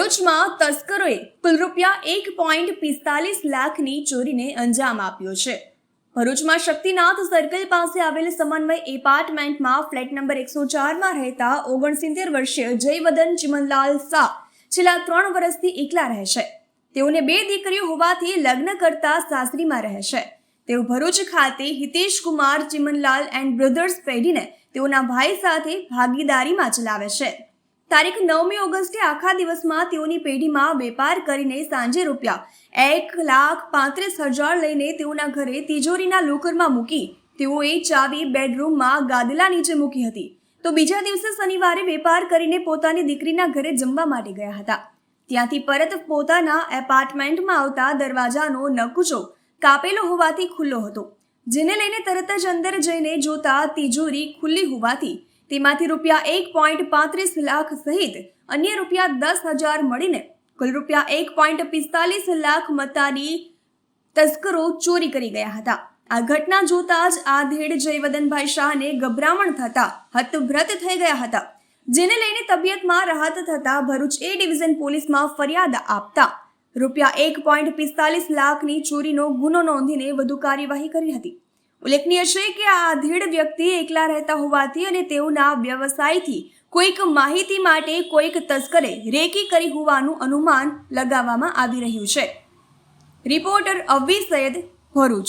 ભરૂચમાં તસ્કરોએ કુલ રૂપિયા એક પોઈન્ટ પિસ્તાલીસ લાખની ચોરીને અંજામ આપ્યો છે. ભરૂચમાં શક્તિનાથ સર્કલ પાસે આવેલ સમન્વય એપાર્ટમેન્ટમાં ફ્લેટ નંબર એકસો ચારમાં રહેતા ઓગણસિત્તેર વર્ષીય જયવદન ચિમનલાલ શાહ છેલ્લા ત્રણ વર્ષથી એકલા રહે છે. તેઓને બે દીકરીઓ હોવાથી લગ્ન કરતા સાસરીમાં રહે છે. તેઓ ભરૂચ ખાતે હિતેશ કુમાર, ચિમનલાલ એન્ડ બ્રધર્સ પેઢીને તેઓના ભાઈ સાથે ભાગીદારીમાં ચલાવે છે. તારીખ નવમી ઓગસ્ટે આખા દિવસમાં તેઓની પેઢીમાં વેપાર કરીને સાંજે રૂપિયા એક લાખ પાંત્રીસ હજાર લઈને તેઓના ઘરે તિજોરીના લોકરમાં મૂકી તેઓએ ચાવી, બેડરૂમમાં ગાદલા નીચે મૂકી હતી. તો બીજા દિવસે શનિવારે વેપાર કરીને પોતાની દીકરીના ઘરે જમવા માટે ગયા હતા. ત્યાંથી પરત પોતાના એપાર્ટમેન્ટમાં આવતા દરવાજાનો નકુચો કાપેલો હોવાથી ખુલ્લો હતો. જેને લઈને તરત જ અંદર જઈને જોતા તિજોરી ખુલ્લી હોવાથી તેમાંથી રૂપિયા એક પોઈન્ટ પાંત્રીસ લાખ સહિત અન્ય રૂપિયા દસ હજાર મળીને કુલ રૂપિયા એક પોઈન્ટ પિસ્તાલીસ લાખ મતાની તસ્કરો ચોરી કરી ગયા હતા. આ ઘટના જોતા જ આધેડ જયવદનભાઈ શાહને ગભરામણ થતા હતભ્રત થઈ ગયા હતા. જેને લઈને તબિયતમાં રાહત થતા ભરૂચ એ ડિવિઝન પોલીસમાં ફરિયાદ આપતા રૂપિયા એક પોઈન્ટ પિસ્તાલીસ લાખની ચોરીનો ગુનો નોંધીને વધુ કાર્યવાહી કરી હતી. ઉલ્લેખનીય છે કે આ આધેડ વ્યક્તિ એકલા રહેતા હોવાથી અને તેઓના વ્યવસાયથી કોઈક માહિતી માટે કોઈક તસ્કરે રેકી કરી હોવાનું અનુમાન લગાવવામાં આવી રહ્યું છે. રિપોર્ટર અવી સૈયદ ભરૂચ.